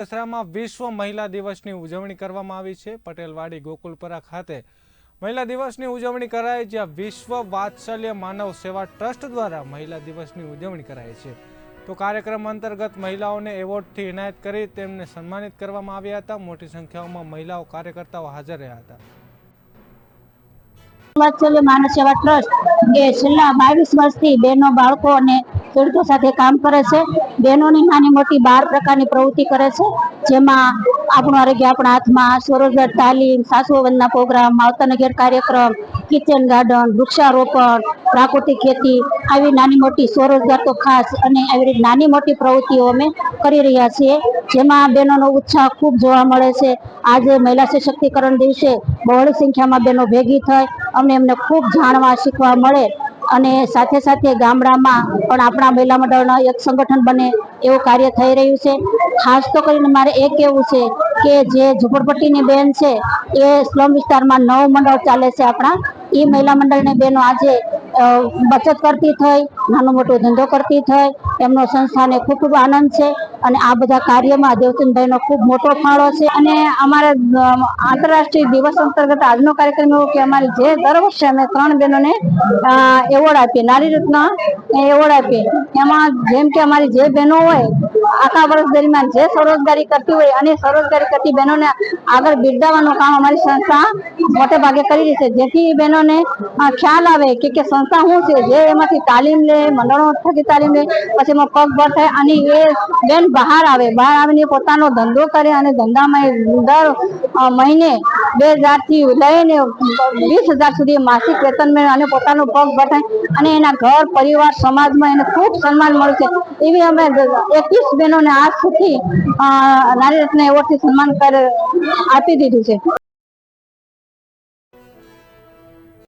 દસરામાં વિશ્વ મહિલા દિવસની ઉજવણી કરવામાં આવી છે. પટેલવાડી ગોકુલપરા ખાતે મહિલા દિવસની ઉજવણી કરાય જ્યાં વિશ્વ વાત્સલ્ય માનવ સેવા ટ્રસ્ટ દ્વારા મહિલા દિવસની ઉજવણી કરાય છે. તો કાર્યક્રમ અંતર્ગત મહિલાઓને એવોર્ડથી એનાયત કરી તેમને સન્માનિત કરવામાં આવ્યા હતા. મોટી સંખ્યામાં મહિલાઓ કાર્યકર્તાઓ હાજર રહ્યા હતા. વાત્સલ્ય માનવ સેવા ટ્રસ્ટ એ છેલ્લા બાવીસ વર્ષથી બહેનો, બાળકો અને ખેડૂતો સાથે કામ કરે છે. બહેનોની નાની મોટી બાર પ્રકારની પ્રવૃત્તિ કરે છે. જેમાં આપણું આરોગ્ય આપણા હાથમાં, સ્વરોજગાર તાલીમ સાસુ વંદના પ્રોગ્રામ માવતર ઘેર કાર્યક્રમ, કિચન ગાર્ડન, વૃક્ષારોપણ, પ્રાકૃતિક ખેતી, આવી નાની મોટી સ્વરોજગાર તો ખાસ અને આવી રીતે નાની મોટી પ્રવૃત્તિઓ અમે કરી રહ્યા છીએ. જેમાં બહેનોનો ઉત્સાહ ખૂબ જોવા મળે છે. આજે મહિલા સશક્તિકરણ દિવસે બહોળી સંખ્યામાં બહેનો ભેગી થઈ. અમને એમને ખૂબ જાણવા, શીખવા મળે. અને સાથે સાથે ગામડામાં પણ આપણા મહિલા મંડળના એક સંગઠન બને એવું કાર્ય થઈ રહ્યું છે. ખાસ તો કરીને મારે એ કહેવું છે કે જે ઝુંપડપટ્ટીની બેન છે, એ સ્લમ વિસ્તારમાં નવ મંડળ ચાલે છે આપણા. એ મહિલા મંડળની બહેનો આજે બચત કરતી થઈ, નાનો મોટો ધંધો કરતી થઈ એમનો સંસ્થાને ખૂબ આનંદ છે અને આ બધા કાર્યમાં દેવચંદભાઈનો ખૂબ મોટો ફાળો છે. અને અમારા આંતરરાષ્ટ્રીય દિવસ અંતર્ગત આજનો કાર્યક્રમ એવો કે અમારી જે દર વર્ષે અમે ત્રણ બહેનોને એવોર્ડ આપીએ, નારી રત્ન એવોર્ડ આપીએ. એમાં જેમ કે અમારી જે બહેનો હોય, આખા વર્ષ દરમિયાન જે સ્વરોજગારી કરતી હોય અને સ્વરોજગારી કરતી બહેનોને આગળ બિરદાવવાનું કામ અમારી સંસ્થા મોટે ભાગે કરી રહી છે. જેથી બહેનોને ખ્યાલ આવે કે સંસ્થા શું છે, જે એમાંથી તાલીમ લે, મંડળો થકી તાલીમ લે, પછી એમાં પગ ભર થાય અને એ બેન બહાર આવે. બહાર આવીને પોતાનો ધંધો કરે અને ધંધામાં દર મહિને બે હજારથી લઈને વીસ હજાર સુધી માસિક વેતન મેળવે અને પોતાનો પગ ભર થાય અને એના ઘર, પરિવાર, સમાજમાં એને ખૂબ સન્માન મળે છે. એવી અમે એકવીસ બહેનોને આજ સુધી નારી રત્ન એવોર્ડથી સન્માન કર, આપી દીધું છે.